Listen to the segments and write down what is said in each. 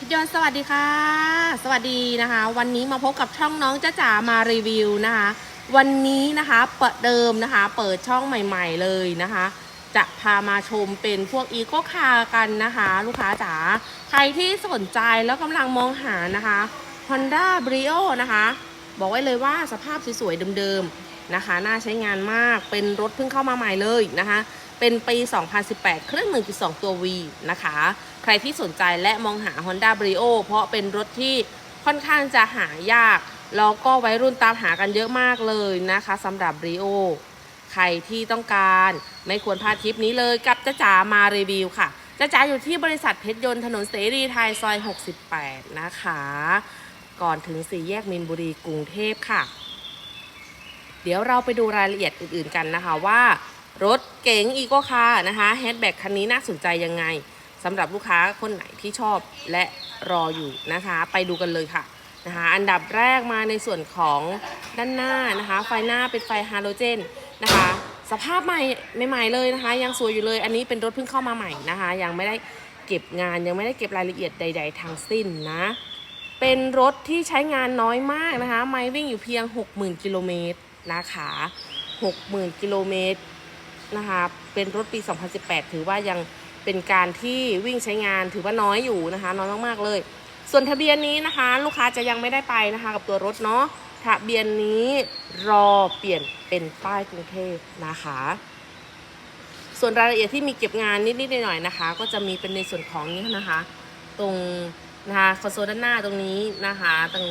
พี่ยนสวัสดีค่ะ สวัสดีนะคะ วันนี้มาพบกับช่องน้องจ้าจ๋ามารีวิวนะคะ วันนี้นะคะเปิดเดิมนะคะ เปิดช่องใหม่ ๆเลยนะคะ จะพามาชมเป็นพวกอีโคคาร์กันนะคะ ลูกค้าจ๋าใครที่สนใจแล้วกำลังมองหานะคะ Honda Brio นะคะ บอกไว้เลยว่าสภาพสวยๆเดิมๆนะคะ น่าใช้งานมากเป็นรถเพิ่งเข้ามาใหม่เลยนะคะ เป็นปี 2018 เครื่อง 1.2 ตัว V นะคะ ใครที่สนใจและมองหา Honda Brio เพราะเป็นรถที่ค่อนข้างจะหายาก แล้วก็วัยรุ่นตามหากันเยอะมากเลยนะคะสำหรับ Brio ใครที่ต้องการไม่ควรพลาดคลิปนี้เลยกับจ้าจ๋ามารีวิวค่ะจ้าจ๋าอยู่ที่บริษัทเพชรยนต์ถนนเสรีไทยซอย 68 นะคะ ก่อนถึงสี่แยกมินบุรีกรุงเทพค่ะ เดี๋ยวเราไปดูรายละเอียดอื่นๆกันนะคะว่า รถเก๋งอีโกคาร์นะคะแฮชแบ็กคันนี้น่าสนใจยังไงสำหรับลูกค้าคนไหนที่ชอบและรออยู่นะคะ ไปดูกันเลยค่ะนะคะอันดับแรกมาในส่วนของด้านหน้านะคะ ไฟหน้าเป็นไฟฮาโลเจนนะคะ สภาพใหม่ใหม่ๆเลยนะคะ ยังสวยอยู่เลยอันนี้เป็นรถเพิ่งเข้ามาใหม่นะคะ ยังไม่ได้เก็บงานยังไม่ได้เก็บรายละเอียดใด ๆ ทั้งสิ้นนะเป็นรถที่ใช้งานน้อยมากนะคะ ไมล์วิ่งอยู่เพียง 60,000 กิโลเมตรนะคะ 60,000 กิโลเมตร นะคะ เป็นรถปี 2018 ถือว่ายังเป็นการที่วิ่งใช้งานถือว่าน้อยอยู่นะคะ น้อยมากๆเลย ส่วนทะเบียนนี้นะคะ ลูกค้าจะยังไม่ได้ไปนะคะ กับตัวรถเนาะทะเบียนนี้รอเปลี่ยนเป็นป้ายกรุงเทพนะคะ ส่วนรายละเอียดที่มีเก็บงานนิดๆหน่อยๆนะคะ ก็จะมีเป็นในส่วนของนี้นะคะ ตรงนะคะคอนโซลด้านหน้าตรงนี้นะคะตรง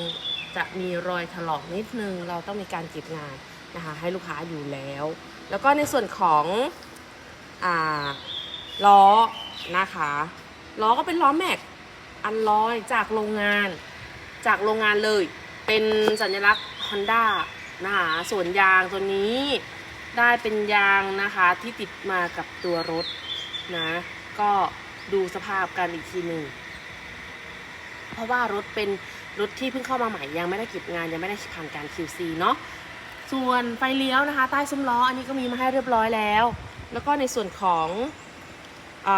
จะมีรอยถลอกนิดนึง เราต้องมีการเก็บงาน นะคะให้ลูกค้าอยู่แล้ว แล้วก็ในส่วนของอล้อนะคะล้อก็เป็นล้อแม็กอันลอยจากโรงงานจากโรงงานเลย เป็นสัญลักษณ์ Honda นะคะส่วนยางตัวนี้ได้เป็นยางนะคะที่ติดมากับตัวรถนะก็ดูสภาพกันอีกทีหนึ่งเพราะว่ารถเป็นรถที่เพิ่งเข้ามาใหม่ยังไม่ได้เก็บงานยังไม่ได้ผ่านการ QC เนาะ ส่วนไฟเลี้ยวนะคะ ใต้ซุ้มล้ออันนี้ก็มีมาให้เรียบร้อยแล้ว แล้วก็ในส่วนของอ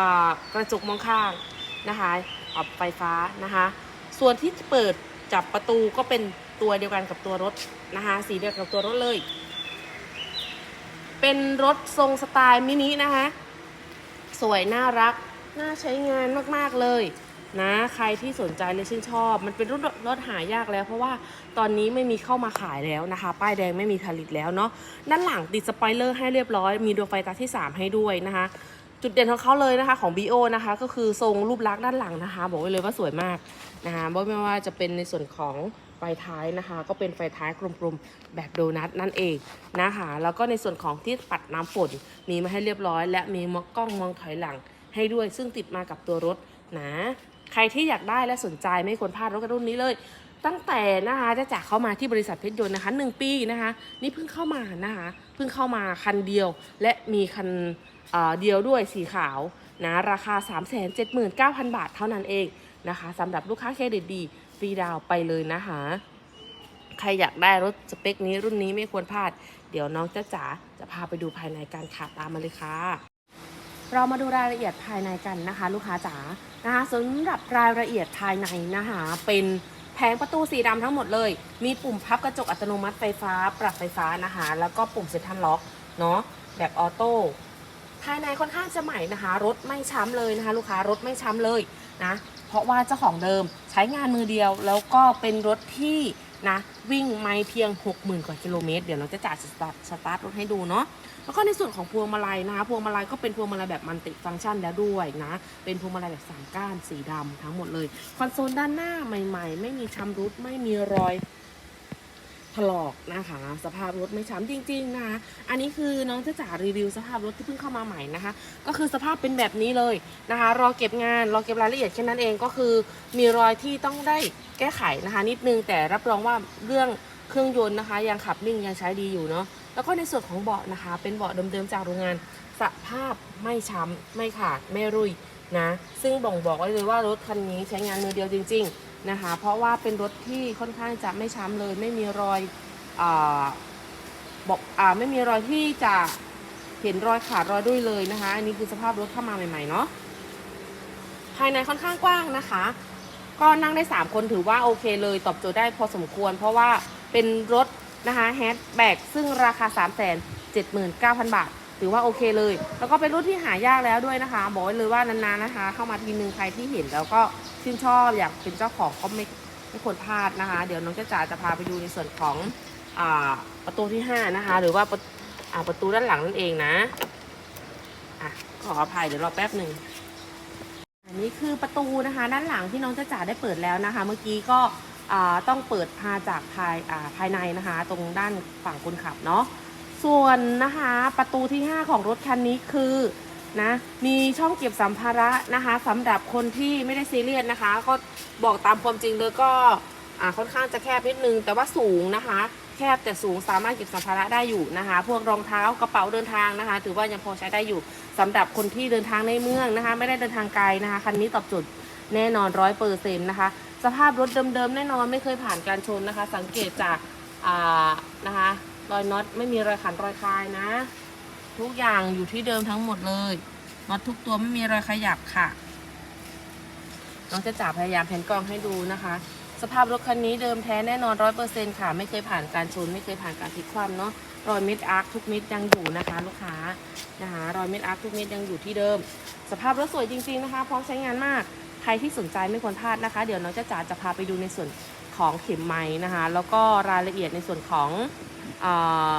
กระจกมองข้างนะคะปรับไฟฟ้านะคะ ส่วนที่เปิดจับประตูก็เป็นตัวเดียวกันกับตัวรถนะคะสีเดียวกับตัวรถเลย เป็นรถทรงสไตล์มินินะคะ สวยน่ารัก น่าใช้งานมาก ๆ เลย นะใครที่สนใจและชื่นชอบ มันเป็นรถรถหายากแล้ว เพราะว่าตอนนี้ไม่มีเข้ามาขายแล้วนะคะ ป้ายแดงไม่มีผลิตแล้วเนาะด้านหลังติดสปอยเลอร์ให้เรียบร้อย มีดวงไฟตาที่ 3 ให้ด้วยนะคะ จุดเด่นของเขาเลยนะคะของ BO นะคะ ก็คือทรงรูปลักษณ์ด้านหลังนะคะ บอกไว้เลยว่าสวยมากนะคะไม่ว่าจะเป็นในส่วนของไฟท้ายนะคะ ก็เป็นไฟท้ายกลมๆแบบโดนัทนั่นเองนะคะแล้วก็ในส่วนของที่ปัดน้ำฝนมีมาให้เรียบร้อย และมีมอกล้องมองถอยหลังให้ด้วยซึ่งติดมากับตัวรถนะ ใครที่อยากได้และสนใจไม่ควรพลาดรถกระรุ่นนี้เลย ตั้งแต่นะคะจะจากเข้ามาที่บริษัทเพชรยนต์นะคะหนึ่งปีนะคะ นี่เพิ่งเข้ามานะคะเพิ่งเข้ามาคันเดียวและมีคันเเดียวด้วยสีขาวนะราคา 3 7 9 0 0 0 บาทเท่านั้นเองนะคะสำหรับลูกค้าเครดิตดีฟรีดาวไปเลยนะคะใครอยากได้รถสเปคนี้รุ่นนี้ไม่ควรพลาด เดี๋ยวน้องจ้าจ๋าจะพาไปดูภายในการขาตามมาเลยค่ะ เรามาดูรายละเอียดภายในกันนะคะ ลูกค้าจ๋านะคะสำหรับรายละเอียดภายในนะคะเป็นแผงประตูสีดำทั้งหมดเลย มีปุ่มพับกระจกอัตโนมัติไฟฟ้า ปรับไฟฟ้านะคะแล้วก็ปุ่มเซ็นทรัลล็อกเนาะแบบออโต้ภายในค่อนข้างจะใหม่นะคะ รถไม่ช้ำเลยนะคะ ลูกค้ารถไม่ช้ำเลยนะเพราะว่าเจ้าของเดิมใช้งานมือเดียว แล้วก็เป็นรถที่ นะ วิ่งไม่เพียง 60,000 กว่ากิโลเมตร เดี๋ยวเราจะจ่าสตาร์ทสตาร์ทรถให้ดูเนาะแล้วก็ในส่วนของพวงมาลัยนะคะพวงมาลัยก็เป็นพวงมาลัยแบบมันติฟังก์ชันแล้วด้วยนะ เป็นพวงมาลัยแบบสามก้านสีดำทั้งหมดเลย คอนโซลด้านหน้าใหม่ ๆ ไม่มีชำรุดไม่มีรอย ลอกนะคะ สภาพรถไม่ช้ำจริงๆนะคะอันนี้คือน้องจะจ่ารีวิวสภาพรถที่เพิ่งเข้ามาใหม่นะคะ ก็คือสภาพเป็นแบบนี้เลยนะคะ รอเก็บงานรอเก็บรายละเอียดแค่นั้นเองก็คือมีรอยที่ต้องได้แก้ไขนะคะ นิดนึงแต่รับรองว่าเรื่องเครื่องยนต์นะคะ ยังขับนิ่งยังใช้ดีอยู่เนาะแล้วก็ในส่วนของเบาะนะคะ เป็นเบาะเดิมๆจากโรงงานสภาพไม่ช้ำไม่ขาดไม่รุยนะ ซึ่งบ่งบอกไว้เลยว่ารถคันนี้ใช้งานมือเดียวจริง ๆ นะคะ เพราะว่าเป็นรถที่ค่อนข้างจะไม่ช้ำเลย ไม่มีรอยอบอกอไม่มีรอยที่จะเห็นรอยขาดรอยดุยเลยนะคะ อันนี้คือสภาพรถเข้ามาใหม่ๆเนาะภายในค่อนข้างกว้างนะคะ ก็นั่งได้ 3 คนถือว่าโอเคเลย ตอบโจทย์ได้พอสมควร เพราะว่าเป็นรถนะคะแฮชแบ็กซึ่งราคา 3 7 9 0 0 0 บาท ถือว่าโอเคเลย แล้วก็เป็นรุ่นที่หายากแล้วด้วยนะคะ บอกไว้เลยว่านานๆนะคะ เข้ามาทีนึงใครที่เห็นแล้วก็ชื่นชอบอยากเป็นเจ้าของก็ไม่ไม่ควรพลาดนะคะ เดี๋ยวน้องจ้าจ๋าจะพาไปดูในส่วนของอประตูที่ 5 นะคะ หรือว่าประประตูด้านหลังนั่นเองนะอะขออภัยเดี๋ยวรอแป๊บหนึ่งอันนี้คือประตูนะคะด้านหลังที่น้องจ้าจ๋าได้เปิดแล้วนะคะ เมื่อกี้ก็ต้องเปิดพาจากภายอ่าภายในนะคะ ตรงด้านฝั่งคนขับเนาะ ส่วนนะคะประตูที่ 5 ของรถคันนี้คือนะมีช่องเก็บสัมภาระนะคะสำหรับคนที่ไม่ได้ซีเรียสนะคะ ก็บอกตามความจริงเลยก็อ่าค่อนข้างจะแคบนิดนึง แต่ว่าสูงนะคะ แคบแต่สูงสามารถเก็บสัมภาระได้อยู่นะคะ พวกรองเท้ากระเป๋าเดินทางนะคะ ถือว่ายังพอใช้ได้อยู่สำหรับคนที่เดินทางในเมืองนะคะ ไม่ได้เดินทางไกลนะคะคันนี้ตอบโจทย์แน่นอนร้อยเปอร์เซ็นต์นะคะ สภาพรถเดิมๆแน่นอนไม่เคยผ่านการชนนะคะ สังเกตจากอ่านะคะ รอยน็อตไม่มีรอยขันรอยคลายนะ ทุกอย่างอยู่ที่เดิมทั้งหมดเลยน็อตทุกตัวไม่มีรอยขยับค่ะน้องจะจ่าพยายามแผนกล้องให้ดูนะคะ สภาพรถคันนี้เดิมแท้แน่นอนร้อยเปอร์เซ็นต์ค่ะ ไม่เคยผ่านการชน ไม่เคยผ่านการพลิกคว่ำเนาะรอยเม็ดอาร์คทุกเม็ดยังอยู่นะคะ ลูกค้านะคะรอยเม็ดอาร์คทุกเม็ดยังอยู่ที่เดิม สภาพรถสวยจริง ๆนะคะ พร้อมใช้งานมากใครที่สนใจไม่ควรพลาดนะคะ เดี๋ยวน้องจะจ๋าจะพาไปดูในส่วนของเข็มไม้นะคะ แล้วก็รายละเอียดในส่วนของ เออ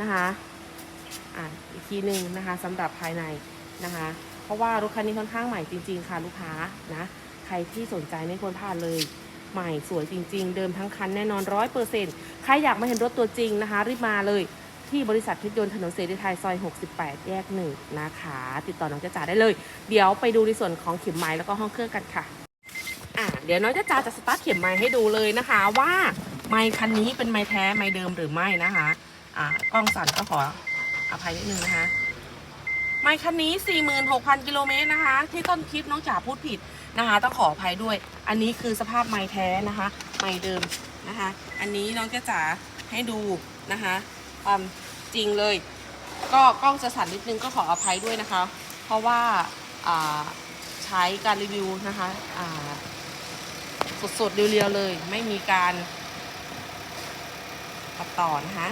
นะคะอ่าอีกทีหนึ่งนะคะสำหรับภายในนะคะ เพราะว่ารถคันนี้ค่อนข้างใหม่จริง ๆ ค่ะลูกค้านะใครที่สนใจไม่ควรพลาดเลยใหม่สวยจริง ๆ เดิมทั้งคันแน่นอนร้อยเปอร์เซ็นต์ใครอยากมาเห็นรถตัวจริงนะคะ รีบมาเลยที่บริษัทเพชรยนต์ถนนเสรีไทยซอย 68 แยกหนึ่งนะคะ ติดต่อน้องจ้าจ๋าได้เลย เดี๋ยวไปดูในส่วนของเข็มไม้แล้วก็ห้องเครื่องกันค่ะอะเดี๋ยวน้องจ้าจ๋าจะสตาร์ทเข็มไม้ให้ดูเลยนะคะว่า ไม้คันนี้เป็นไม้แท้ไม้เดิมหรือไม่นะคะอ่ากล้องสั่นก็ขออภัยนิดนึงนะคะ ไมค์คันนี้ 46,000กิโลเมตรนะคะ ที่ต้นคลิปน้องจ๋าพูดผิดนะคะ ต้องขออภัยด้วย อันนี้คือสภาพไม้แท้นะคะ ไม้เดิมนะคะ อันนี้น้องจ๋าจ๋าให้ดูนะคะความจริงเลย ก็กล้องจะสั่นนิดนึงก็ขออภัยด้วยนะคะ เพราะว่าอ่าใช้การรีวิวนะคะอ่าสดๆเรียวๆเลย ไม่มีการ ตัดต่อนะคะ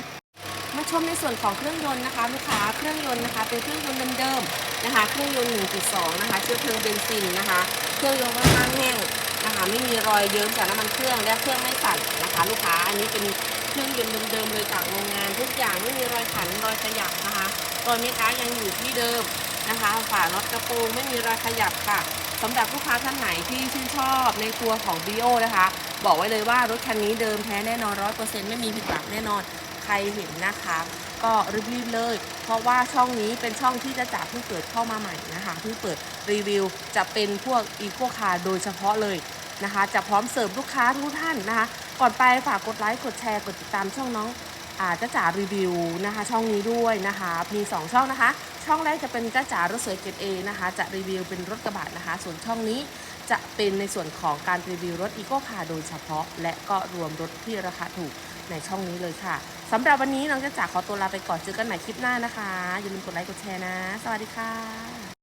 มาชมในส่วนของเครื่องยนต์นะคะลูกค้าเครื่องยนต์นะคะ เป็นเครื่องยนต์เดิมๆนะคะ เครื่องยนต์ 1.2 นะคะเชื้อเพลิงเบนซินนะคะ เครื่องยนต์ค่อนข้างแห้งนะคะ ไม่มีรอยเยิ้มจากน้ำมันเครื่องและเครื่องไม่สั่นนะคะ ลูกค้าอันนี้เป็นเครื่องยนต์เดิมๆเลยจากโรงงาน ทุกอย่างไม่มีรอยขันรอยขยับนะคะรอยเมค้ายังอยู่ที่เดิมนะคะฝาน็อตกระโปรงไม่มีรอยขยับค่ะ สำหรับลูกค้าท่านไหนที่ชื่นชอบในตัวของ b ิโอนะคะ บอกไว้เลยว่ารถคันนี้เดิมแท้แน่นอนร้อยเปอร์เซ็นต์ไม่มีผิดหวังแน่นอน ใครเห็นนะคะ ก็รีบๆเลย เพราะว่าช่องนี้เป็นช่องที่จะจับเพิ่งเปิดเข้ามาใหม่นะคะเพิ่งเปิดรีวิวจะเป็นพวกอีโคคาร์โดยเฉพาะเลยนะคะ จะพร้อมเสิร์ฟลูกค้าทุกท่านนะคะ ก่อนไปฝากกดไลค์กดแชร์กดติดตามช่องน้องอาจ้าจ๋ารีวิวนะคะ ช่องนี้ด้วยนะคะ มี 2 ช่องนะคะ ช่องแรกจะเป็นจ้าจ๋ารถสวยเกรดเอนะคะ จะรีวิวเป็นรถกระบะนะคะ ส่วนช่องนี้จะเป็นในส่วนของการรีวิวรถอีโคคาร์โดยเฉพาะ และก็รวมรถที่ราคาถูกในช่องนี้เลยค่ะสำหรับวันนี้น้องจะจ๋าขอตัวลาไปก่อนเจอกันใหม่คลิปหน้านะคะอย่าลืมกดไลค์กดแชร์นะ สวัสดีค่ะ